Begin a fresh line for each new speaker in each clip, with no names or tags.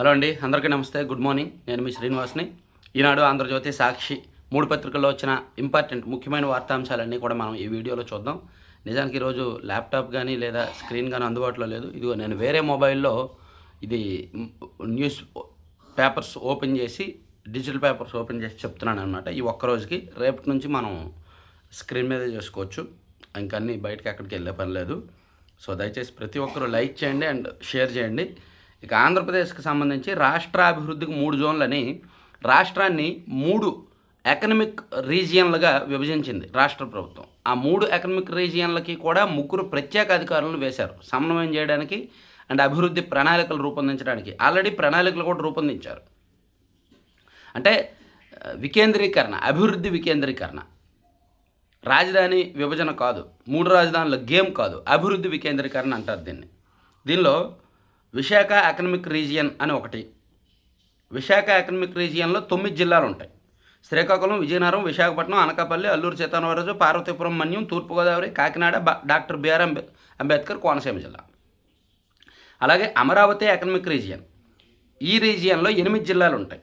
Hello అండి అందరికీ నమస్తే గుడ్ మార్నింగ్. నేను మీ శ్రీనివాస్ని. ఈనాడు ఆంధ్రజ్యోతి సాక్షి మూడు పత్రికల్లో వచ్చిన ఇంపార్టెంట్ ముఖ్యమైన వార్తాంశాలన్నీ కూడా మనం ఈ వీడియోలో చూద్దాం. నిజానికి ఈరోజు ల్యాప్టాప్ కానీ లేదా స్క్రీన్ కానీ అందుబాటులో లేదు. ఇదిగో నేను వేరే మొబైల్లో ఇది న్యూస్ పేపర్స్ ఓపెన్ చేసి డిజిటల్ పేపర్స్ ఓపెన్ చేసి చెప్తున్నాను అనమాట ఈ ఒక్క రోజుకి రేపటి నుంచి మనం స్క్రీన్ మీద చేసుకోవచ్చు. ఇంకన్నీ బయటకు బయటకి ఎక్కడికి వెళ్ళే పని లేదు. సో దయచేసి ప్రతి ఒక్కరూ లైక్ చేయండి అండ్ షేర్ చేయండి. ఇక ఆంధ్రప్రదేశ్కి సంబంధించి రాష్ట్ర అభివృద్ధికి మూడు జోన్లని రాష్ట్రాన్ని మూడు ఎకనమిక్ రీజియన్లుగా విభజించింది రాష్ట్ర ప్రభుత్వం. ఆ మూడు ఎకనమిక్ రీజియన్లకి కూడా ముగ్గురు ప్రత్యేక అధికారులను వేశారు. సమన్వయం చేయడానికి అండ్ అభివృద్ధి ప్రణాళికలు రూపొందించడానికి. ఆల్రెడీ ప్రణాళికలు కూడా రూపొందించారు. అంటే వికేంద్రీకరణ అభివృద్ధి వికేంద్రీకరణ. రాజధాని విభజన కాదు మూడు రాజధానుల గేమ్ కాదు అభివృద్ధి వికేంద్రీకరణ అంటారు దీన్ని. దీనిలో విశాఖ ఎకనమిక్ రీజియన్ అని ఒకటి. విశాఖ ఎకనమిక్ రీజియన్లో తొమ్మిది జిల్లాలు ఉంటాయి శ్రీకాకుళం విజయనగరం విశాఖపట్నం అనకాపల్లి అల్లూరు సీతారామరాజు పార్వతీపురం మన్యం తూర్పుగోదావరి కాకినాడ డాక్టర్ బిఆర్ అంబే అంబేద్కర్ కోనసీమ జిల్లా. అలాగే అమరావతి ఎకనమిక్ రీజియన్ ఈ రీజియన్లో ఎనిమిది జిల్లాలు ఉంటాయి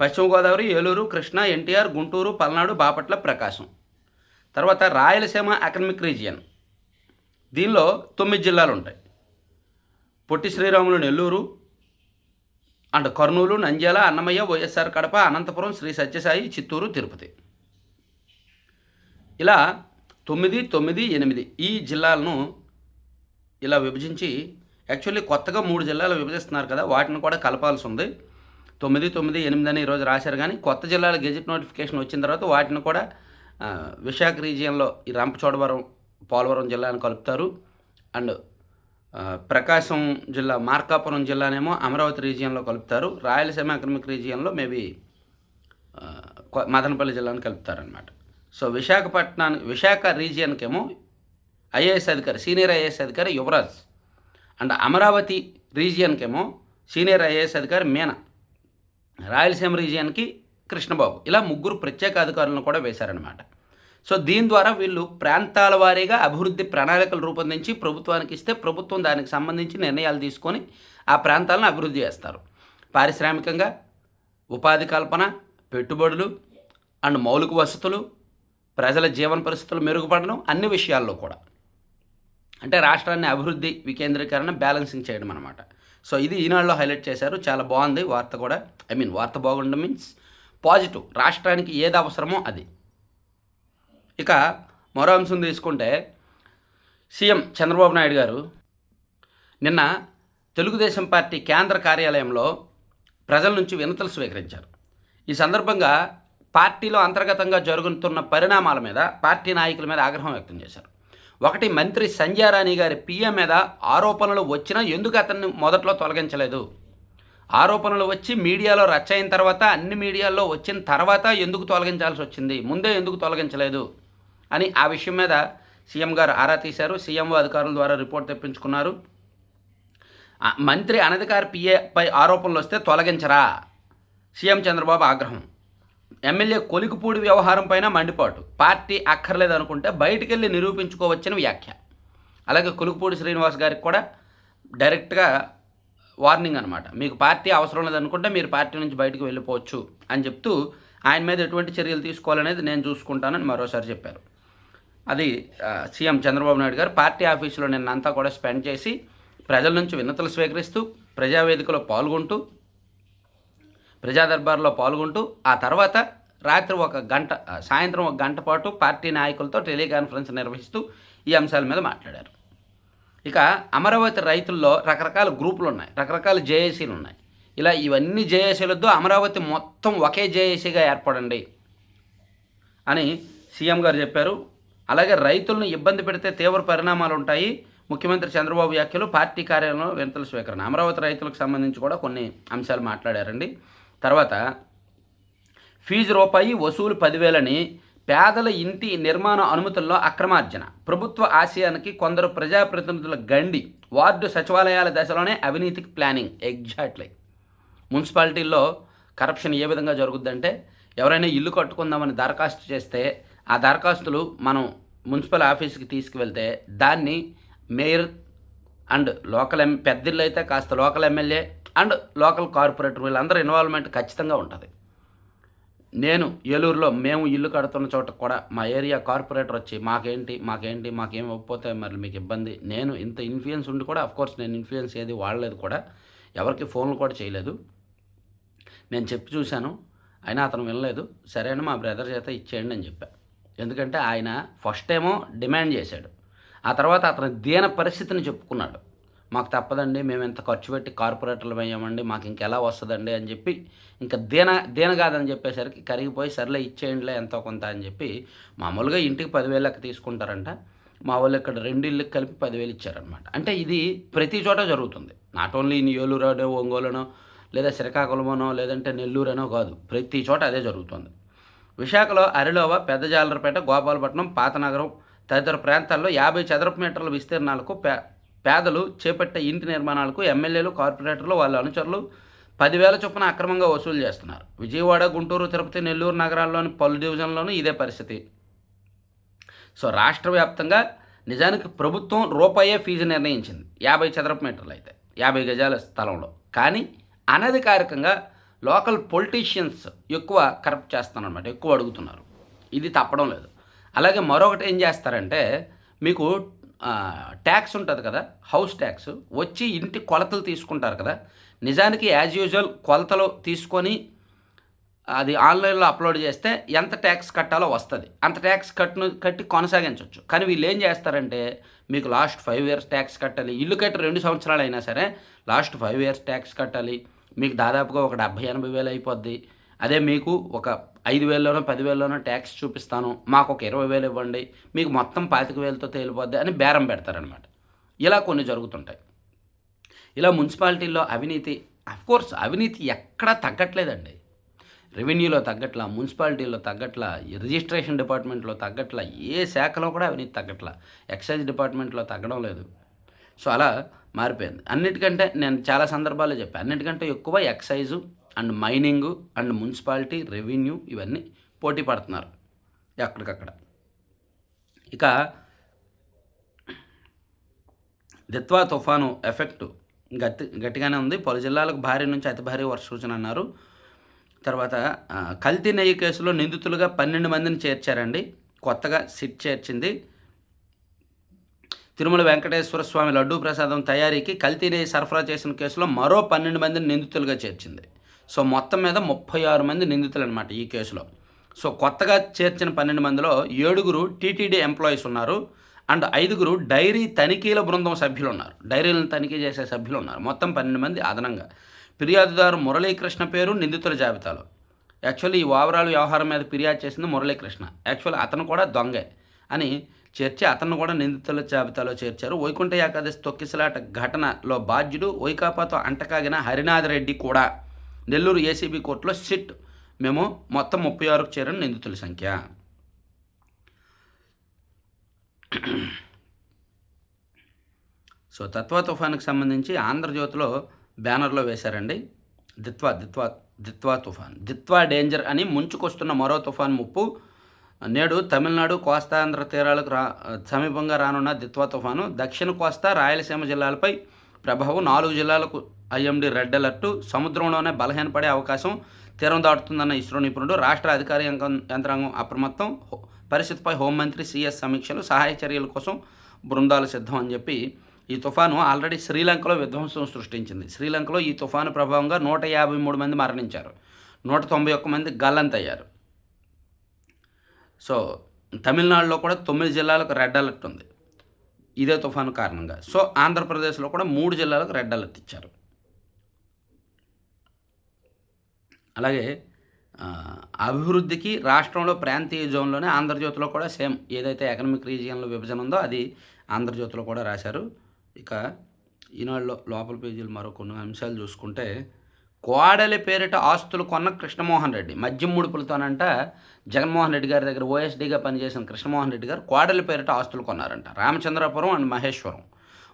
పశ్చిమ గోదావరి ఏలూరు కృష్ణా ఎన్టీఆర్ గుంటూరు పల్నాడు బాపట్ల ప్రకాశం. తర్వాత రాయలసీమ అకనమిక్ రీజియన్ దీనిలో తొమ్మిది జిల్లాలు ఉంటాయి పొట్టి శ్రీరాములు నెల్లూరు అండ్ కర్నూలు నంద్యాల అన్నమయ్య వైఎస్ఆర్ కడప అనంతపురం శ్రీ సత్యసాయి చిత్తూరు తిరుపతి. ఇలా తొమ్మిది తొమ్మిది ఎనిమిది ఈ జిల్లాలను ఇలా విభజించి యాక్చువల్లీ కొత్తగా మూడు జిల్లాలు విభజిస్తున్నారు కదా వాటిని కూడా కలపాల్సి ఉంది. తొమ్మిది తొమ్మిది ఎనిమిది అని ఈరోజు రాశారు కానీ కొత్త జిల్లాల గెజిట్ నోటిఫికేషన్ వచ్చిన తర్వాత వాటిని కూడా విశాఖ రీజియన్లో ఈ రంపచోడవరం పోలవరం జిల్లాను కలుపుతారు. అండ్ ప్రకాశం జిల్లా మార్కాపురం జిల్లానేమో అమరావతి రీజియన్లో కలుపుతారు. రాయలసీమ ఎకనమిక్ రీజియన్లో మేబీ మదనపల్లి జిల్లాను కలుపుతారనమాట సో విశాఖపట్నానికి విశాఖ రీజియన్కేమో ఐఏఎస్ అధికారి సీనియర్ ఐఏఎస్ అధికారి యువరాజ్ అండ్ అమరావతి రీజియన్కేమో సీనియర్ ఐఏఎస్ అధికారి మీనా. రాయలసీమ రీజియన్కి కృష్ణబాబు. ఇలా ముగ్గురు ప్రత్యేక అధికారులను కూడా వేశారనమాట సో దీని ద్వారా వీళ్ళు ప్రాంతాల వారీగా అభివృద్ధి ప్రణాళికలు రూపొందించి ప్రభుత్వానికి ఇస్తే ప్రభుత్వం దానికి సంబంధించి నిర్ణయాలు తీసుకొని ఆ ప్రాంతాలను అభివృద్ధి చేస్తారు. పారిశ్రామికంగా ఉపాధి కల్పన పెట్టుబడులు అండ్ మౌలిక వసతులు ప్రజల జీవన పరిస్థితులు మెరుగుపడడం అన్ని విషయాల్లో కూడా. అంటే రాష్ట్రాన్ని అభివృద్ధి వికేంద్రీకరణ బ్యాలెన్సింగ్ చేయడం అనమాట సో ఇది ఈనాడులో హైలైట్ చేశారు. చాలా బాగుంది వార్త కూడా. ఐ మీన్ వార్త బాగుండడం మీన్స్ పాజిటివ్ రాష్ట్రానికి ఏది అవసరమో అది. ఇక మరో అంశం తీసుకుంటే సీఎం చంద్రబాబు నాయుడు గారు నిన్న తెలుగుదేశం పార్టీ కేంద్ర కార్యాలయంలో ప్రజల నుంచి వినతులు స్వీకరించారు. ఈ సందర్భంగా పార్టీలో అంతర్గతంగా జరుగుతున్న పరిణామాల మీద పార్టీ నాయకుల మీద ఆగ్రహం వ్యక్తం చేశారు. ఒకటి మంత్రి సంజయారాణి గారి పిఎం మీద ఆరోపణలు వచ్చినా ఎందుకు అతన్ని మొదట్లో తొలగించలేదు? ఆరోపణలు వచ్చి మీడియాలో రచ్చ అయిన తర్వాత అన్ని మీడియాల్లో వచ్చిన తర్వాత ఎందుకు తొలగించాల్సి వచ్చింది? ముందే ఎందుకు తొలగించలేదు? అని ఆ విషయం మీద సీఎం గారు ఆరా తీశారు. సీఎంఓ అధికారుల ద్వారా రిపోర్ట్ తెప్పించుకున్నారు. మంత్రి అనధికార పిఏపై ఆరోపణలు వస్తే తొలగించరా? సీఎం చంద్రబాబు ఆగ్రహం. ఎమ్మెల్యే కొలికిపూడి వ్యవహారం పైన మండిపాటు. పార్టీ అక్కర్లేదు అనుకుంటే బయటికి వెళ్ళి నిరూపించుకోవచ్చని వ్యాఖ్య. అలాగే కొలికిపూడి శ్రీనివాస్ గారికి కూడా డైరెక్ట్గా వార్నింగ్ అనమాట మీకు పార్టీ అవసరం లేదనుకుంటే మీరు పార్టీ నుంచి బయటకు వెళ్ళిపోవచ్చు అని చెప్తూ ఆయన మీద ఎటువంటి చర్యలు తీసుకోవాలనేది నేను చూసుకుంటానని మరోసారి చెప్పారు. అది సీఎం చంద్రబాబు నాయుడు గారు పార్టీ ఆఫీసులో నిన్నంతా కూడా స్పెండ్ చేసి ప్రజల నుంచి వినతులు స్వీకరిస్తూ ప్రజావేదికలో పాల్గొంటూ ప్రజా దర్బార్లో పాల్గొంటూ ఆ తర్వాత రాత్రి ఒక గంట సాయంత్రం ఒక గంట పాటు పార్టీ నాయకులతో టెలికాన్ఫరెన్స్ నిర్వహిస్తూ ఈ అంశాల మీద మాట్లాడారు. ఇక అమరావతి రైతుల్లో రకరకాల గ్రూపులు ఉన్నాయి రకరకాల జేఏసీలు ఉన్నాయి. ఇలా ఇవన్నీ జేఏసీలతో అమరావతి మొత్తం ఒకే జేఏసీగా ఏర్పడండి అని సీఎం గారు చెప్పారు. అలాగే రైతులను ఇబ్బంది పెడితే తీవ్ర పరిణామాలు ఉంటాయి. ముఖ్యమంత్రి చంద్రబాబు వ్యాఖ్యలు పార్టీ కార్యాలయంలో వినతుల స్వీకరణ. అమరావతి రైతులకు సంబంధించి కూడా కొన్ని అంశాలు మాట్లాడారండి. తర్వాత ఫీజు రూపాయి వసూలు పదివేలని పేదల ఇంటి నిర్మాణ అనుమతుల్లో అక్రమార్జన. ప్రభుత్వ ఆశయానికి కొందరు ప్రజాప్రతినిధుల గండి. వార్డు సచివాలయాల దశలోనే అవినీతికి ప్లానింగ్. ఎగ్జాక్ట్లీ. మున్సిపాలిటీల్లో కరప్షన్ ఏ విధంగా జరుగుద్దంటే ఎవరైనా ఇల్లు కట్టుకుందామని దరఖాస్తు చేస్తే ఆ దరఖాస్తులు మనం మున్సిపల్ ఆఫీస్కి తీసుకువెళ్తే దాన్ని మేయర్ అండ్ లోకల్ ఎం పెద్దిళ్ళు అయితే కాస్త local MLA and local corporator వీళ్ళందరూ ఇన్వాల్వ్మెంట్ ఖచ్చితంగా ఉంటుంది. నేను ఏలూరులో మేము ఇల్లు కడుతున్న చోట కూడా మా ఏరియా కార్పొరేటర్ వచ్చి మాకేంటి మాకేంటి మాకేం ఇవ్వకపోతే మరి మీకు ఇబ్బంది. నేను ఇంత ఇన్ఫ్లుయెన్స్ ఉండి కూడా అఫ్కోర్స్ నేను ఇన్ఫ్లుయెన్స్ ఏది వాడలేదు కూడా ఎవరికి ఫోన్లు కూడా చేయలేదు. నేను చెప్పి చూశాను అయినా అతను వినలేదు. సరే అని మా బ్రదర్ చేత ఇచ్చేయండి అని చెప్పాను ఎందుకంటే ఆయన ఫస్ట్ ఏమో డిమాండ్ చేశాడు. ఆ తర్వాత అతని దీన పరిస్థితిని చెప్పుకున్నాడు. మాకు తప్పదండి మేము ఇంత ఖర్చు పెట్టి కార్పొరేటర్లు అయ్యామండి మాకు ఇంకెలా వస్తుందండి అని చెప్పి ఇంకా దీన దీన కాదని చెప్పేసరికి కరిగిపోయి సర్లే ఇచ్చేయండిలే ఎంతో కొంత అని చెప్పి మామూలుగా ఇంటికి పదివేలు లెక్క తీసుకుంటారంట. మా వాళ్ళు ఇక్కడ రెండిళ్ళకి కలిపి పదివేలు ఇచ్చారనమాట అంటే ఇది ప్రతి చోట జరుగుతుంది. నాట్ ఓన్లీ ఇన్ ఏలూరునో ఒంగోలునో లేదా శ్రీకాకుళమనో లేదంటే నెల్లూరనో కాదు ప్రతి చోట అదే జరుగుతుంది. విశాఖలో అరిలోవ పెద్ద జాలరపేట గోపాలపట్నం పాతనగరం తదితర ప్రాంతాల్లో యాభై చదరపు మీటర్ల విస్తీర్ణాలకు పే పేదలు చేపట్టే ఇంటి నిర్మాణాలకు ఎమ్మెల్యేలు కార్పొరేటర్లు వాళ్ళ అనుచరులు పదివేల చొప్పున అక్రమంగా వసూలు చేస్తున్నారు. విజయవాడ గుంటూరు తిరుపతి నెల్లూరు నగరాల్లోని పలు డివిజన్లోనూ ఇదే పరిస్థితి. సో రాష్ట్ర వ్యాప్తంగా నిజానికి ప్రభుత్వం రూపాయే ఫీజు నిర్ణయించింది. యాభై చదరపు మీటర్లు అయితే యాభై గజాల స్థలంలో. కానీ అనధికారికంగా లోకల్ పొలిటీషియన్స్ ఎక్కువ కరప్ట్ చేస్తున్నారన్నమాట ఎక్కువ అడుగుతున్నారు. ఇది తప్పడం లేదు. అలాగే మరొకటి ఏం చేస్తారంటే మీకు ట్యాక్స్ ఉంటుంది కదా హౌస్ ట్యాక్స్ వచ్చి ఇంటి కొలతలు తీసుకుంటారు కదా నిజానికి యాజ్ యూజువల్ కొలతలు తీసుకొని అది ఆన్లైన్లో అప్లోడ్ చేస్తే ఎంత ట్యాక్స్ కట్టాలో వస్తుంది. అంత ట్యాక్స్ కట్టును కట్టి కొనసాగించవచ్చు కానీ వీళ్ళు ఏం చేస్తారంటే మీకు లాస్ట్ ఫైవ్ ఇయర్స్ ట్యాక్స్ కట్టాలి. ఇల్లు కట్టి రెండు సంవత్సరాలు అయినా సరే లాస్ట్ ఫైవ్ ఇయర్స్ ట్యాక్స్ కట్టాలి. మీకు దాదాపుగా ఒక డెబ్భై ఎనభై వేలు అయిపోద్ది. అదే మీకు ఒక ఐదు వేలలోనో పదివేలలోనో ట్యాక్స్ చూపిస్తాను. మాకు ఒక ఇరవై వేలు ఇవ్వండి. మీకు మొత్తం పాతిక వేలతో తేలిపోద్ది అని బేరం పెడతారనమాట ఇలా కొన్ని జరుగుతుంటాయి. ఇలా మున్సిపాలిటీల్లో అవినీతి కోర్స్ అవినీతి ఎక్కడా తగ్గట్లేదండి. రెవెన్యూలో తగ్గట్ల మున్సిపాలిటీలో తగ్గట్ల రిజిస్ట్రేషన్ డిపార్ట్మెంట్లో తగ్గట్ల ఏ శాఖలో కూడా అవినీతి తగ్గట్ల ఎక్సైజ్ డిపార్ట్మెంట్లో తగ్గడం లేదు. సో అలా మారిపోయింది. అన్నిటికంటే నేను చాలా సందర్భాల్లో చెప్పాను అన్నిటికంటే ఎక్కువ excise and mining and municipality revenue ఇవన్నీ పోటీ పడుతున్నారు ఎక్కడికక్కడ. ఇక దిత్వా తుఫాను ఎఫెక్ట్ గట్టి గట్టిగానే ఉంది. పలు జిల్లాలకు భారీ నుంచి అతి భారీ వర్ష సూచన అన్నారు. తర్వాత కల్తీ నెయ్యి కేసులో నిందితులుగా పన్నెండు మందిని చేర్చారండి. కొత్తగా సిట్ చేర్చింది. తిరుమల వెంకటేశ్వర స్వామి లడ్డూ ప్రసాదం తయారీకి కల్తీని సరఫరా చేసిన కేసులో మరో పన్నెండు మందిని నిందితులుగా చేర్చింది. సో మొత్తం మీద ముప్పై ఆరు మంది నిందితులు అనమాట ఈ కేసులో. సో కొత్తగా చేర్చిన పన్నెండు మందిలో ఏడుగురు టీటీడీ ఎంప్లాయీస్ ఉన్నారు. అండ్ ఐదుగురు డైరీ తనిఖీల బృందం సభ్యులు ఉన్నారు డైరీలను తనిఖీ చేసే సభ్యులు ఉన్నారు మొత్తం పన్నెండు మంది అదనంగా. ఫిర్యాదుదారు మురళీకృష్ణ పేరు నిందితుల జాబితాలో. యాక్చువల్లీ ఈ ఓవరాల్ వ్యవహారం మీద ఫిర్యాదు చేసింది మురళీకృష్ణ. యాక్చువల్ అతను కూడా దొంగే అని చేర్చి అతను కూడా నిందితుల జాబితాలో చేర్చారు. వైకుంఠ ఏకాదశి తొక్కిసలాట ఘటనలో బాధ్యుడు వైకాపాతో అంటకాగిన హరినాథ్ రెడ్డి కూడా నెల్లూరు ఏసీబీ కోర్టులో సిట్ మేము మొత్తం ముప్పై ఆరుకు చేరిన నిందితుల సంఖ్య. సో తత్వ తుఫాన్కి సంబంధించి ఆంధ్రజ్యోతిలో బ్యానర్లో వేశారండి. దిత్వా దిత్వా దిత్వా తుఫాన్. దిత్వా డేంజర్ అని ముంచుకొస్తున్న మరో తుఫాన్ ముప్పు నేడు తమిళనాడు కోస్తాంధ్ర తీరాలకు రా సమీపంగా రానున్న దిత్వా తుఫాను దక్షిణ కోస్తా రాయలసీమ జిల్లాలపై ప్రభావం నాలుగు జిల్లాలకు ఐఎండి రెడ్ అలర్ట్. సముద్రంలోనే బలహీనపడే అవకాశం తీరం దాటుతుందన్న ఇస్రో నిపుణుడు రాష్ట్ర అధికార యంత్రాంగం అప్రమత్తం హో- పరిస్థితిపై హోంమంత్రి సిఎస్ సమీక్షలు సహాయ చర్యల కోసం బృందాలు సిద్ధం అని చెప్పి ఈ తుఫాను ఆల్రెడీ శ్రీలంకలో విధ్వంసం సృష్టించింది. శ్రీలంకలో ఈ తుఫాను ప్రభావంగా నూట యాభై మూడు మంది మరణించారు. నూట తొంభై ఒక్క మంది గల్లంతయ్యారు సో తమిళనాడులో కూడా తొమ్మిది జిల్లాలకు రెడ్ అలర్ట్ ఉంది. ఇదే తుఫాను కారణంగా. సో ఆంధ్రప్రదేశ్లో కూడా మూడు జిల్లాలకు రెడ్ అలర్ట్ ఇచ్చారు. అలాగే అభివృద్ధికి రాష్ట్రంలో ప్రాంతీయ జోన్లోనే ఆంధ్రజ్యోతిలో కూడా సేమ్ ఏదైతే ఎకనామిక్ రీజియన్లో విభజన ఉందో అది ఆంధ్రజ్యోతిలో కూడా రాశారు. ఇక ఈనాడులో లోపల పేజీలు మరో కొన్ని అంశాలు చూసుకుంటే కోడలి పేరిట ఆస్తులు కొన్న కృష్ణమోహన్ రెడ్డి. మద్యం ముడుపులతోనంట జగన్మోహన్ రెడ్డి గారి దగ్గర ఓఎస్డీగా పనిచేసిన కృష్ణమోహన్ రెడ్డి గారు కోడలి పేరిట ఆస్తులు కొన్నారంట. రామచంద్రపురం అండ్ మహేశ్వరం.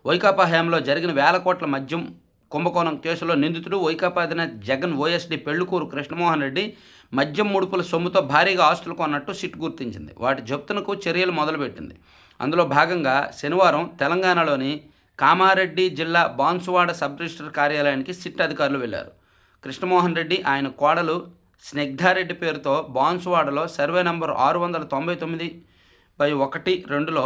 వైకాపా హయాంలో జరిగిన వేల కోట్ల మద్యం కుంభకోణం కేసులో నిందితుడు వైకాపా అధినేత జగన్ ఓఎస్డీ పెళ్ళికూరు కృష్ణమోహన్ రెడ్డి మద్యం ముడుపుల సొమ్ముతో భారీగా ఆస్తులు కొన్నట్టు సిట్ గుర్తించింది. వాటి జప్తునకు చర్యలు మొదలుపెట్టింది. అందులో భాగంగా శనివారం తెలంగాణలోని కామారెడ్డి జిల్లా బాన్సువాడ సబ్ రిజిస్టర్ కార్యాలయానికి సిట్ అధికారులు వెళ్ళారు. కృష్ణమోహన్ రెడ్డి ఆయన కోడలు స్నిగ్ధారెడ్డి పేరుతో బాన్సువాడలో సర్వే నంబర్ ఆరు వందల తొంభై తొమ్మిది బై ఒకటి రెండులో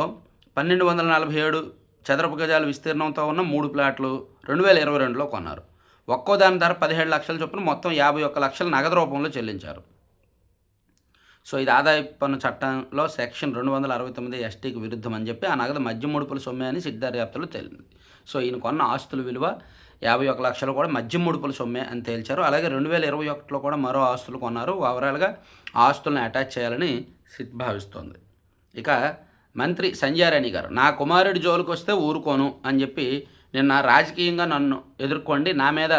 పన్నెండు వందల నలభై ఏడు చదరపు గజాల విస్తీర్ణంతో ఉన్న మూడు ప్లాట్లు రెండు వేల ఇరవై రెండులో కొన్నారు. ఒక్కో దాని ధర పదిహేడు లక్షల చొప్పున మొత్తం యాభై ఒక్క లక్షల నగదు రూపంలో చెల్లించారు. సో ఇది ఆదాయ పన్ను చట్టంలో సెక్షన్ రెండు వందల అరవై తొమ్మిది ఎస్టీకి విరుద్ధం అని చెప్పి ఆ నగదు మధ్య ముడుపుల సొమ్మే అని సిద్ధార్థ దర్యాప్తులో తేలింది. సో ఈయన కొన్న ఆస్తుల విలువ యాభై ఒక లక్షలు కూడా మధ్య ముడుపుల సొమ్మే అని తేల్చారు. అలాగే రెండు వేల ఇరవై ఒకటిలో కూడా మరో ఆస్తులు కొన్నారు. ఓవరాల్గా ఆ ఆస్తులను అటాచ్ చేయాలని సిట్ భావిస్తోంది. ఇక మంత్రి సంజయారాణి గారు నా కుమారుడి జోలికి వస్తే ఊరుకోను అని చెప్పి నిన్న రాజకీయంగా నన్ను ఎదుర్కోండి నా మీద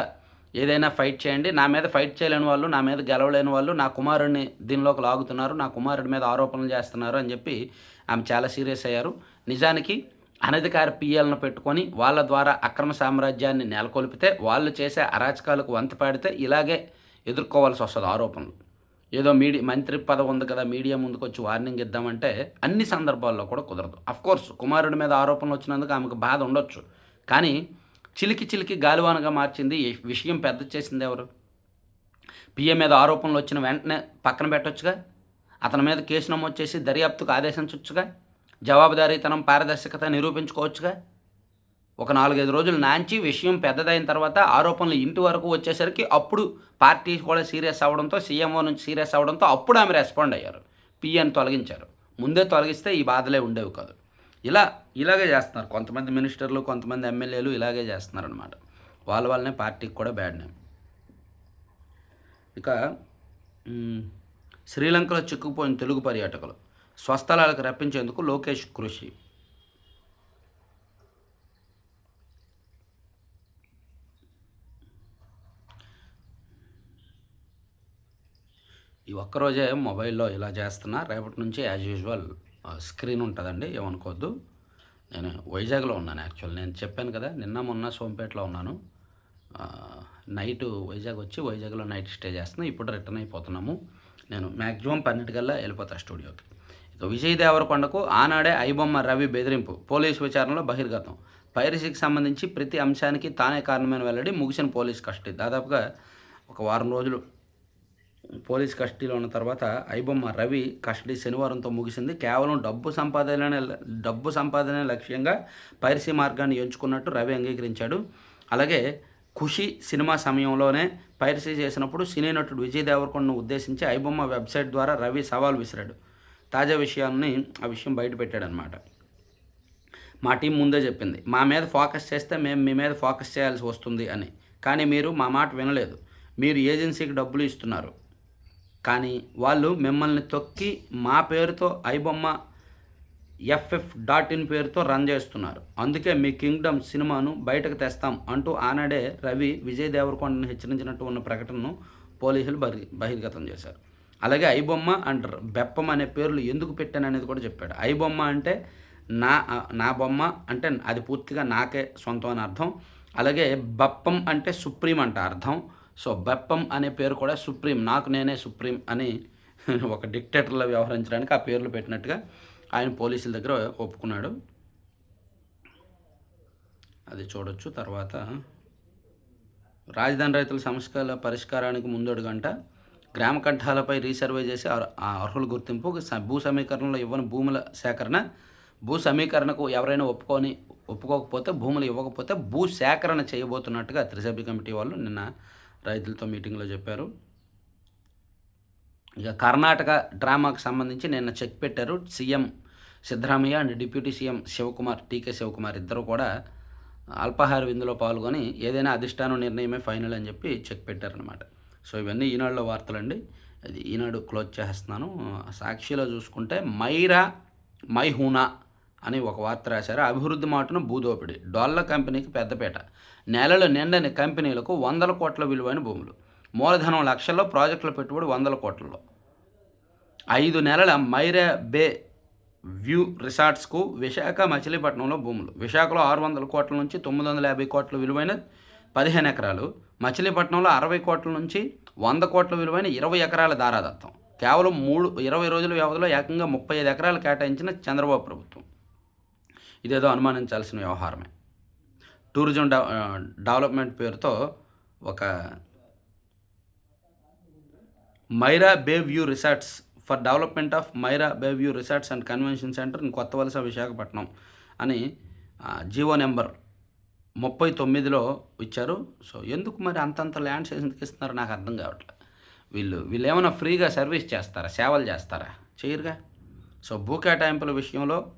ఏదైనా ఫైట్ చేయండి నా మీద ఫైట్ చేయలేని వాళ్ళు నా మీద గెలవలేని వాళ్ళు నా కుమారుడిని దీనిలోకి లాగుతున్నారు నా కుమారుడి మీద ఆరోపణలు చేస్తున్నారు అని చెప్పి ఆమె చాలా సీరియస్ అయ్యారు. నిజానికి అనధికార పిఎల్ను పెట్టుకొని వాళ్ళ ద్వారా అక్రమ సామ్రాజ్యాన్ని నెలకొల్పితే వాళ్ళు చేసే అరాచకాలకు వంత పాడితే ఇలాగే ఎదుర్కోవాల్సి వస్తుంది ఆరోపణలు. ఏదో మీడియా మంత్రి పదవి ఉంది కదా మీడియా ముందుకు వచ్చి వార్నింగ్ ఇద్దామంటే అన్ని సందర్భాల్లో కూడా కుదరదు. కోర్స్ కుమారుడి మీద ఆరోపణలు వచ్చినందుకు ఆమెకు బాధ ఉండొచ్చు. కానీ చిలికి చిలికి గాలివానగా మార్చింది ఈ విషయం పెద్ద చేసింది ఎవరు? పిఎం మీద ఆరోపణలు వచ్చిన వెంటనే పక్కన పెట్టొచ్చుగా? అతని మీద కేసు నమోదు చేసి దర్యాప్తుకు ఆదేశించవచ్చుగా జవాబుదారీతనం పారదర్శకత నిరూపించుకోవచ్చుగా? ఒక నాలుగైదు రోజులు నాంచి విషయం పెద్దదైన తర్వాత ఆరోపణలు ఇంటి వరకు వచ్చేసరికి అప్పుడు పార్టీ కూడా సీరియస్ అవ్వడంతో సీఎంఓ నుంచి సీరియస్ అవ్వడంతో అప్పుడు ఆమె రెస్పాండ్ అయ్యారు. పిఎన్ తొలగించారు. ముందే తొలగిస్తే ఈ బాధలే ఉండేవి కాదు. ఇలా ఇలాగే చేస్తున్నారు. కొంతమంది మినిస్టర్లు కొంతమంది ఎమ్మెల్యేలు ఇలాగే చేస్తున్నారు అనమాట వాళ్ళ వల్లనే పార్టీకి కూడా బ్యాడ్ నేమ్. ఇక శ్రీలంకలో చిక్కుపోయిన తెలుగు పర్యాటకులు. స్వస్థలాలకు రప్పించేందుకు లోకేష్ కృషి. ఈ ఒక్కరోజే మొబైల్లో ఇలా చేస్తున్నా. రేపటి నుంచి యాజ్ యూజువల్ స్క్రీన్ ఉంటుందండి ఏమనుకోవద్దు. నేను వైజాగ్లో ఉన్నాను యాక్చువల్ నేను చెప్పాను కదా నిన్న మొన్న సోంపేటలో ఉన్నాను. నైట్ వైజాగ్ వచ్చి వైజాగ్లో నైట్ స్టే చేస్తున్నాను ఇప్పుడు రిటర్న్ అయిపోతున్నాము. నేను మ్యాక్సిమం పన్నెండు కల్లా వెళ్ళిపోతా స్టూడియోకి. విజయ్ దేవరకొండకు ఆనాడే ఐబొమ్మ రవి బెదిరింపు. పోలీసు విచారణలో బహిర్గతం. పైరసీకి సంబంధించి ప్రతి అంశానికి తానే కారణమైన వెల్లడి ముగిసిన పోలీస్ కస్టడీ. దాదాపుగా ఒక వారం రోజులు పోలీస్ కస్టడీలో ఉన్న తర్వాత ఐబొమ్మ రవి కస్టడీ శనివారంతో ముగిసింది. కేవలం డబ్బు సంపాదన డబ్బు సంపాదనే లక్ష్యంగా పైరసీ మార్గాన్ని ఎంచుకున్నట్టు రవి అంగీకరించాడు. అలాగే ఖుషి సినిమా సమయంలోనే పైరసీ చేసినప్పుడు సినీ నటుడు విజయ్ దేవరకొండను ఉద్దేశించి ఐబొమ్మ వెబ్సైట్ ద్వారా రవి సవాల్ విసిరాడు. తాజా విషయాన్ని ఆ విషయం బయట పెట్టాడనమాట. మా టీం ముందే చెప్పింది మా మీద ఫోకస్ చేస్తే మేము మీ మీద ఫోకస్ చేయాల్సి వస్తుంది అని. కానీ మీరు మా మాట వినలేదు. మీరు ఏజెన్సీకి డబ్బులు ఇస్తున్నారు. కానీ వాళ్ళు మిమ్మల్ని తొక్కి మా పేరుతో ఐబొమ్మ ఎఫ్ఎఫ్ డాట్ ఇన్ పేరుతో రన్ చేస్తున్నారు. అందుకే మీ కింగ్డమ్ సినిమాను బయటకు తెస్తాం అంటూ ఆనాడే రవి విజయ్ దేవరకొండను హెచ్చరించినట్టు ఉన్న ప్రకటనను పోలీసులు బహి బహిర్గతం చేశారు. అలాగే ఐబొమ్మ అంటారు. బెప్పం అనే పేర్లు ఎందుకు పెట్టాను అనేది కూడా చెప్పాడు. ఐబొమ్మ అంటే నా నా బొమ్మ అంటే అది పూర్తిగా నాకే సొంతం అని అర్థం. అలాగే బప్పం అంటే సుప్రీం అంట అర్థం. సో బెప్పం అనే పేరు కూడా సుప్రీం నాకు నేనే సుప్రీం అని ఒక డిక్టేటర్లో వ్యవహరించడానికి ఆ పేర్లు పెట్టినట్టుగా ఆయన పోలీసుల దగ్గర ఒప్పుకున్నాడు. అది చూడొచ్చు. తర్వాత రాజధాని రైతుల సమస్యల పరిష్కారానికి ముందడుగంట గ్రామ కంఠాలపై రీసర్వే చేసి అర్హుల గుర్తింపు భూ సమీకరణలో ఇవ్వని భూముల సేకరణ భూ సమీకరణకు ఎవరైనా ఒప్పుకొని ఒప్పుకోకపోతే భూములు ఇవ్వకపోతే భూ సేకరణ చేయబోతున్నట్టుగా త్రిసభ్య కమిటీ వాళ్ళు నిన్న రైతులతో మీటింగ్లో చెప్పారు. ఇక కర్ణాటక డ్రామాకు సంబంధించి నిన్న చెక్ పెట్టారు. CM Siddaramaiah and deputy CM Shivakumar TK Shivakumar ఇద్దరు కూడా అల్పాహార విందులో పాల్గొని ఏదైనా అధిష్టానం నిర్ణయమే ఫైనల్ అని చెప్పి చెక్ పెట్టారనమాట సో ఇవన్నీ ఈనాడులో వార్తలండి. అది ఈనాడు క్లోజ్ చేస్తున్నాను. సాక్షిలో చూసుకుంటే మైరా మైహూనా అని ఒక వార్త రాశారు. అభివృద్ధి మాటను భూదోపిడి డొల్ల కంపెనీకి పెద్దపేట నెలలు నిండని కంపెనీలకు వందల కోట్ల విలువైన భూములు మూలధనం లక్షల్లో ప్రాజెక్టుల పెట్టుబడి వందల కోట్లలో. ఐదు నెలల మైరా బే వ్యూ రిసార్ట్స్కు విశాఖ మచిలీపట్నంలో భూములు విశాఖలో ఆరు వందల కోట్ల నుంచి తొమ్మిది వందల యాభై కోట్ల విలువైన పదిహేను ఎకరాలు. మచిలీపట్నంలో అరవై కోట్ల నుంచి వంద కోట్ల విలువైన ఇరవై ఎకరాల దారాదత్తం. కేవలం మూడు ఇరవై రోజుల వ్యవధిలో ఏకంగా ముప్పై ఐదు ఎకరాలు కేటాయించిన చంద్రబాబు ప్రభుత్వం. ఇదేదో అనుమానించాల్సిన వ్యవహారమే. టూరిజం డెవలప్మెంట్ పేరుతో ఒక Myra bay view resorts for development of Myra bay view resorts and convention centre Kotha Valasa Visakhapatnam అని జీవో నెంబర్ ముప్పై తొమ్మిదిలో ఇచ్చారు. సో ఎందుకు మరి అంతంత ల్యాండ్స్ ఎందుకు ఇస్తున్నారు? నాకు అర్థం కావట్లేదు. వీళ్ళు వీళ్ళు ఏమైనా ఫ్రీగా సర్వీస్ చేస్తారా? సేవలు చేస్తారా? చేయరుగా. సో భూ కేటాయింపుల విషయంలో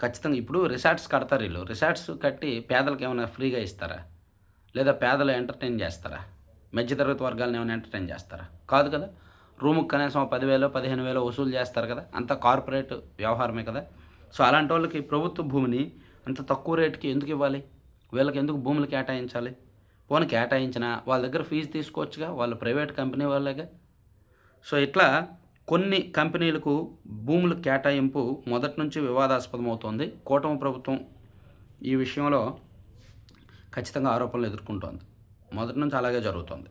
ఖచ్చితంగా ఇప్పుడు రిసార్ట్స్ కడతారు వీళ్ళు. రిసార్ట్స్ కట్టి పేదలకు ఏమైనా ఫ్రీగా ఇస్తారా? లేదా పేదలు ఎంటర్టైన్ చేస్తారా? మధ్యతరగతి వర్గాలను ఏమైనా ఎంటర్టైన్ చేస్తారా? కాదు కదా. రూముకి కనీసం పదివేలో పదివేలు పదిహేను వేలు వసూలు చేస్తారు కదా. అంత కార్పొరేట్ వ్యవహారమే కదా. సో అలాంటి వాళ్ళకి ప్రభుత్వ భూమిని అంత తక్కువ రేటుకి ఎందుకు ఇవ్వాలి? వీళ్ళకి ఎందుకు భూములు కేటాయించాలి? పోనీ కేటాయించినా వాళ్ళ దగ్గర ఫీజు తీసుకోవచ్చుగా? వాళ్ళు ప్రైవేట్ కంపెనీ వాళ్ళేగా? సో ఇట్లా కొన్ని కంపెనీలకు భూముల కేటాయింపు మొదటి నుంచి వివాదాస్పదమవుతోంది. కూటమి ప్రభుత్వం ఈ విషయంలో ఖచ్చితంగా ఆరోపణలు ఎదుర్కొంటోంది. మొదటి నుంచి అలాగే జరుగుతోంది.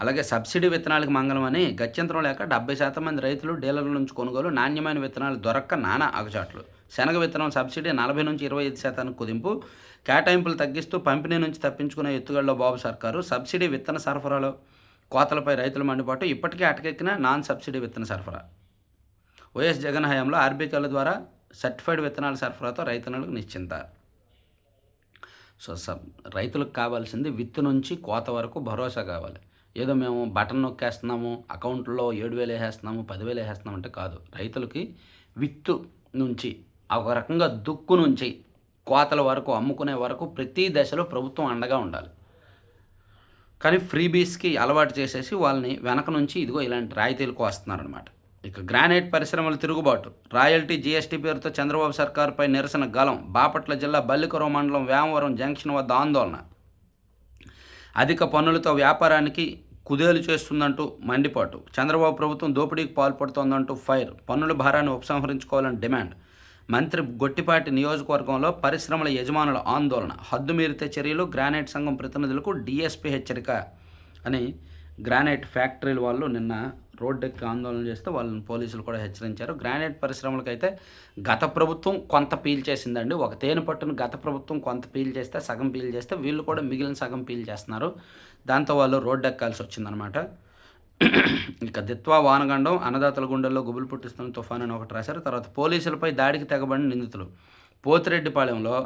అలాగే సబ్సిడీ విత్తనాలకు మంగళం అని గత్యంతరం లేక డెబ్బై శాతం మంది రైతులు డీలర్ల నుంచి కొనుగోలు నాణ్యమైన విత్తనాలు దొరక్క నానా అగచాట్లు శనగ విత్తనం సబ్సిడీ నలభై నుంచి ఇరవై ఐదు శాతానికి కుదింపు. కేటాయింపులు తగ్గిస్తూ పంపిణీ నుంచి తప్పించుకునే ఎత్తుగడలో బాబు సర్కారు. సబ్సిడీ విత్తన సరఫరాలో కోతలపై రైతుల మండిపాటు ఇప్పటికే అటకెక్కిన నాన్ సబ్సిడీ విత్తన సరఫరా. వైఎస్ జగన్ హయాంలో ఆర్బీకల్ ద్వారా సర్టిఫైడ్ విత్తనాల సరఫరాతో రైతన్నలకు నిశ్చింత. సో సబ్ రైతులకు కావాల్సింది విత్తు నుంచి కోత వరకు భరోసా కావాలి. ఏదో మేము బటన్ నొక్కేస్తున్నాము అకౌంట్లో ఏడు వేలు వేసేస్తున్నాము పదివేలు వేసేస్తున్నాము అంటే కాదు. రైతులకి విత్తు నుంచి ఒక రకంగా దుక్కు నుంచి కోతల వరకు అమ్ముకునే వరకు ప్రతి దశలో ప్రభుత్వం అండగా ఉండాలి. కానీ ఫ్రీబీస్కి అలవాటు చేసేసి వాళ్ళని వెనక నుంచి ఇదిగో ఇలాంటి రాయితీలు కోస్తున్నారనమాట ఇక గ్రానైట్ పరిశ్రమల తిరుగుబాటు రాయల్టీ జీఎస్టీ పేరుతో చంద్రబాబు సర్కారుపై నిరసన గలం బాపట్ల జిల్లా బల్లికరో మండలం వేమవరం జంక్షన్ వద్ద ఆందోళన. అధిక పన్నులతో వ్యాపారానికి కుదేలు చేస్తుందంటూ మండిపాటు. చంద్రబాబు ప్రభుత్వం దోపిడీకి పాల్పడుతోందంటూ ఫైర్. పన్నుల భారాన్ని ఉపసంహరించుకోవాలని డిమాండ్. మంత్రి గొట్టిపాటి నియోజకవర్గంలో పరిశ్రమల యజమానుల ఆందోళన హద్దుమీరితే చర్యలు గ్రానైట్ సంఘం ప్రతినిధులకు డిఎస్పీ హెచ్చరిక అని గ్రానైట్ ఫ్యాక్టరీల వాళ్ళు నిన్న రోడ్డెక్కి ఆందోళన చేస్తే వాళ్ళని పోలీసులు కూడా హెచ్చరించారు. గ్రానైట్ పరిశ్రమలకైతే గత ప్రభుత్వం కొంత పీల్ చేసిందండి. ఒక తేనె పట్టును గత ప్రభుత్వం కొంత పీల్ చేస్తే సగం పీల్ చేస్తే వీళ్ళు కూడా మిగిలిన సగం పీల్ చేస్తున్నారు. దాంతో వాళ్ళు రోడ్డెక్కాల్సి వచ్చిందనమాట ఇక దిత్వా వానగండం అన్నదాతల గుండెల్లో గుబులు పుట్టిస్తున్న తుఫాన్ అని ఒకటి రాశారు. తర్వాత పోలీసులపై దాడికి తెగబడిన నిందితులు. పోతిరెడ్డిపాళెంలో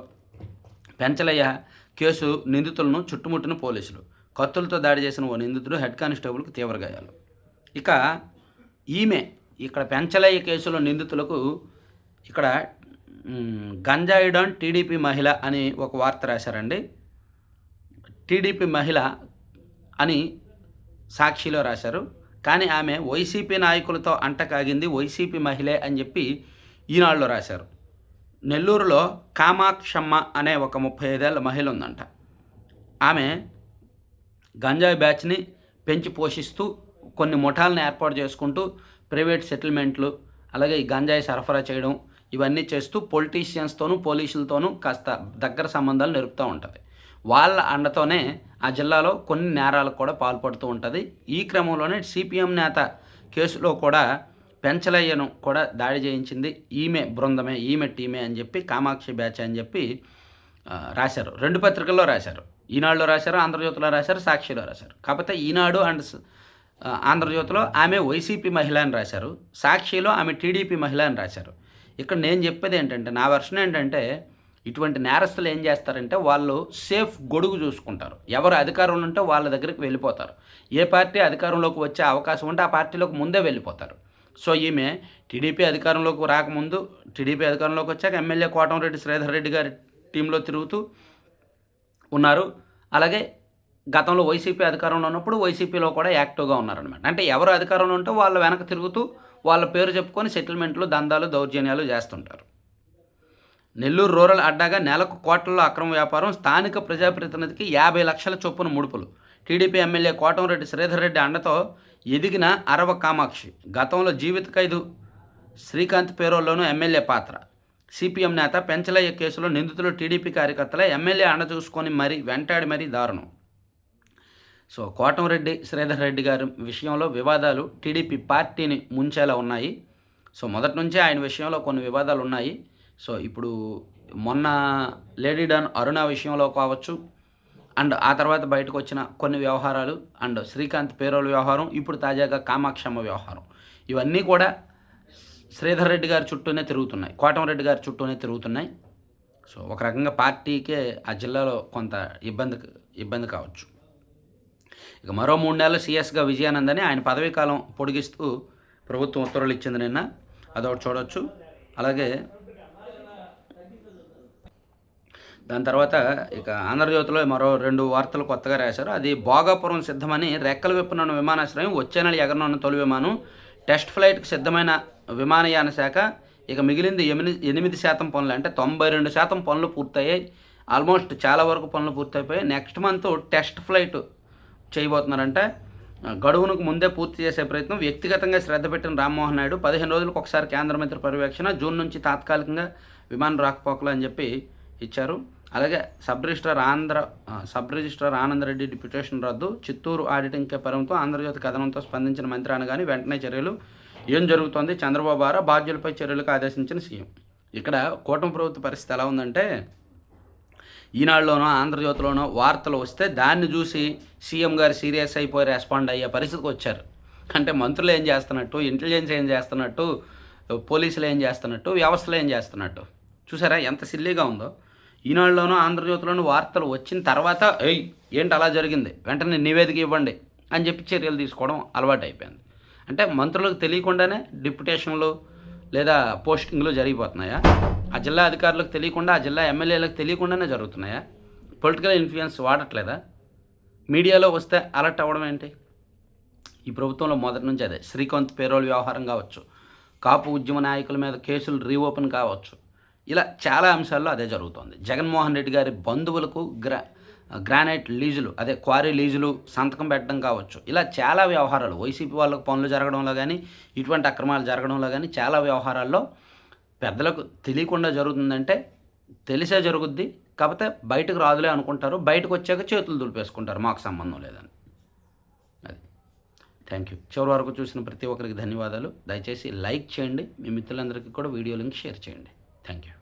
పెంచలయ్య కేసు నిందితులను చుట్టుముట్టిన పోలీసులు. కత్తులతో దాడి చేసిన ఓ నిందితుడు హెడ్ కానిస్టేబుల్కి తీవ్ర గాయాలు ఇక ఈమె ఇక్కడ పెంచలయ్య కేసులో నిందితులకు ఇక్కడ గంజాయిడాన్ గంజాయి టీడీపీ మహిళ అని ఒక వార్త రాశారండి. టీడీపీ మహిళ అని సాక్షిలో రాశారు. కానీ ఆమె వైసీపీ నాయకులతో అంటకాగింది వైసీపీ మహిళే అని చెప్పి ఈనాడులో రాశారు. నెల్లూరులో కామాక్షమ్మ అనే ఒక ముప్పై ఐదేళ్ళ మహిళ ఉందంట. ఆమె గంజాయి బ్యాచ్ని పెంచి పోషిస్తూ కొన్ని ముఠాలను ఏర్పాటు చేసుకుంటూ ప్రైవేట్ సెటిల్మెంట్లు అలాగే ఈ గంజాయి సరఫరా చేయడం ఇవన్నీ చేస్తూ పొలిటీషియన్స్తోనూ పోలీసులతోనూ కాస్త దగ్గర సంబంధాలు నెరుపుతూ ఉంటుంది. వాళ్ళ అండతోనే ఆ జిల్లాలో కొన్ని నేరాలకు కూడా పాల్పడుతూ ఉంటుంది. ఈ క్రమంలోనే సిపిఎం నేత కేసులో కూడా పెంచలయ్యను కూడా దాడి చేయించింది. ఈమె బృందమే ఈమె టీమే అని చెప్పి కామాక్షి బ్యాచ్ అని చెప్పి రాశారు. రెండు పత్రికల్లో రాశారు. ఈనాడులో రాశారు ఆంధ్రజ్యోతిలో రాశారు సాక్షిలో రాశారు. కాకపోతే ఈనాడు అండ్ ఆంధ్రజ్యోతిలో ఆమె వైసీపీ మహిళ అని రాశారు. సాక్షిలో ఆమె టీడీపీ మహిళ అని రాశారు. ఇక్కడ నేను చెప్పేది ఏంటంటే నా వర్షన్ ఏంటంటే ఇటువంటి నేరస్తులు ఏం చేస్తారంటే వాళ్ళు సేఫ్ గొడుగు చూసుకుంటారు. ఎవరు అధికారంలో ఉంటే వాళ్ళ దగ్గరికి వెళ్ళిపోతారు. ఏ పార్టీ అధికారంలోకి వచ్చే అవకాశం ఉంటే ఆ పార్టీలోకి ముందే వెళ్ళిపోతారు. సో ఈమె టీడీపీ అధికారంలోకి రాకముందు టీడీపీ అధికారంలోకి వచ్చాక ఎమ్మెల్యే కోటంరెడ్డి శ్రీధర్ రెడ్డి గారి టీంలో తిరుగుతూ ఉన్నారు. అలాగే గతంలో వైసీపీ అధికారంలో ఉన్నప్పుడు వైసీపీలో కూడా యాక్టివ్గా ఉన్నారనమాట అంటే ఎవరు అధికారంలో ఉంటే వాళ్ళ వెనక తిరుగుతూ వాళ్ళ పేరు చెప్పుకొని సెటిల్మెంట్లు దందాలు దౌర్జన్యాలు చేస్తుంటారు. నెల్లూరు రూరల్ అడ్డాగా నెలకు కోట్లలో అక్రమ వ్యాపారం స్థానిక ప్రజాప్రతినిధికి యాభై లక్షల చొప్పున ముడుపులు. టీడీపీ ఎమ్మెల్యే కోటంరెడ్డి శ్రీధర్ రెడ్డి అండతో ఎదిగిన అరవ కామాక్షి. గతంలో జీవిత ఖైదు శ్రీకాంత్ పేరోల్లోనూ ఎమ్మెల్యే పాత్ర. సిపిఎం నేత పెంచలయ్య కేసులో నిందితులు టీడీపీ కార్యకర్తలే ఎమ్మెల్యే అండ చూసుకొని మరీ వెంటాడి మరీ దారుణం. సో కోటంరెడ్డి శ్రీధర్ రెడ్డి గారి విషయంలో వివాదాలు టీడీపీ పార్టీని ముంచేలా ఉన్నాయి. సో మొదటి నుంచే ఆయన విషయంలో కొన్ని వివాదాలు ఉన్నాయి. సో ఇప్పుడు మొన్న లేడీ డాన్ అరుణ విషయంలో కావచ్చు అండ్ ఆ తర్వాత బయటకు వచ్చిన కొన్ని వ్యవహారాలు అండ్ శ్రీకాంత్ పేరోల వ్యవహారం ఇప్పుడు తాజాగా కామాక్షమ్మ వ్యవహారం. ఇవన్నీ కూడా శ్రీధర్ రెడ్డి గారి చుట్టూనే తిరుగుతున్నాయి కోటమరెడ్డి గారి చుట్టూనే తిరుగుతున్నాయి. సో ఒక రకంగా పార్టీకే ఆ జిల్లాలో కొంత ఇబ్బంది ఇబ్బంది కావచ్చు. ఇక మరో మూడు నెలలు సీఎస్గా విజయానందని ఆయన పదవీ కాలం పొడిగిస్తూ ప్రభుత్వం ఉత్తర్వులు ఇచ్చింది నిన్న. అదొకటి చూడొచ్చు. అలాగే దాని తర్వాత ఇక ఆంధ్రజ్యోతిలో మరో రెండు వార్తలు కొత్తగా రాశారు. అది భోగాపురం సిద్ధమని రెక్కలు విప్పనున్న విమానాశ్రయం వచ్చే నెల ఎగరనున్న తొలి విమానం టెస్ట్ ఫ్లైట్కి సిద్ధమైన విమానయాన శాఖ ఇక మిగిలింది ఎనిమిది ఎనిమిది శాతం పనులు. అంటే తొంభై రెండు శాతం పనులు పూర్తయ్యాయి. ఆల్మోస్ట్ చాలా వరకు పనులు పూర్తయిపోయాయి. నెక్స్ట్ మంత్ టెస్ట్ ఫ్లైట్ చేయబోతున్నారంటే. గడువునకు ముందే పూర్తి చేసే ప్రయత్నం. వ్యక్తిగతంగా శ్రద్ధ పెట్టిన రామ్మోహన్ నాయుడు పదిహేను రోజులకు ఒకసారి కేంద్ర మంత్రి పర్యవేక్షణ జూన్ నుంచి తాత్కాలికంగా విమానం రాకపోకలు అని చెప్పి ఇచ్చారు. అలాగే sub registrar Andhra sub registrar Anandareddy deputation రద్దు చిత్తూరు ఆడిటింగ్ పరిమితం ఆంధ్రజ్యోతి కథనంతో స్పందించిన మంత్రి అనగానే వెంటనే చర్యలు ఏం జరుగుతోంది? చంద్రబాబు ఆరా బాధ్యులపై చర్యలకు ఆదేశించిన సీఎం. ఇక్కడ కూటమి ప్రభుత్వ పరిస్థితి ఎలా ఉందంటే ఈనాడులోనో ఆంధ్రజ్యోతిలోనో వార్తలు వస్తే దాన్ని చూసి సీఎం గారు సీరియస్ అయిపోయి రెస్పాండ్ అయ్యే పరిస్థితికి వచ్చారు. అంటే మంత్రులు ఏం చేస్తున్నట్టు ఇంటెలిజెన్స్ ఏం చేస్తున్నట్టు పోలీసులు ఏం చేస్తున్నట్టు వ్యవస్థలు ఏం చేస్తున్నట్టు. చూసారా ఎంత సిల్లీగా ఉందో? ఈనాడులోనూ ఆంధ్రజ్యోతిలోనూ వార్తలు వచ్చిన తర్వాత ఏయ్ ఏంటి అలా జరిగింది? వెంటనే నివేదిక ఇవ్వండి అని చెప్పి చర్యలు తీసుకోవడం అలవాటు అయిపోయింది అంటే మంత్రులకు తెలియకుండానే డిప్యుటేషన్లు లేదా పోస్టింగ్లు జరిగిపోతున్నాయా? ఆ జిల్లా అధికారులకు తెలియకుండా ఆ జిల్లా ఎమ్మెల్యేలకు తెలియకుండానే జరుగుతున్నాయా? పొలిటికల్ ఇన్ఫ్లుయెన్స్ వాడట్లేదా? మీడియాలో వస్తే అలర్ట్ అవ్వడం ఏంటి? ఈ ప్రభుత్వంలో మొదటి నుంచి అదే. శ్రీకాంత్ పేరోల్ వ్యవహారం కావచ్చు కాపు ఉద్యమ నాయకుల మీద కేసులు రీఓపెన్ కావచ్చు. ఇలా చాలా అంశాల్లో అదే జరుగుతోంది. జగన్మోహన్ రెడ్డి గారి బంధువులకు గ్రా గ్రానైట్ లీజులు అదే క్వారీ లీజులు సంతకం పెట్టడం కావచ్చు. ఇలా చాలా వ్యవహారాలు వైసీపీ వాళ్ళకు పనులు జరగడంలో కానీ ఇటువంటి అక్రమాలు జరగడంలో కానీ చాలా వ్యవహారాల్లో పెద్దలకు తెలియకుండా జరుగుతుందంటే తెలిసే జరుగుద్ది. కాకపోతే బయటకు రాదులే అనుకుంటారు. బయటకు వచ్చాక చేతులు దులిపేసుకుంటారు. మాకు సంబంధం లేదని. అది. Thank you. చివరి వరకు చూసిన ప్రతి ఒక్కరికి ధన్యవాదాలు. దయచేసి లైక్ చేయండి. మీ మిత్రులందరికీ కూడా వీడియో లింక్ షేర్ చేయండి. Thank you.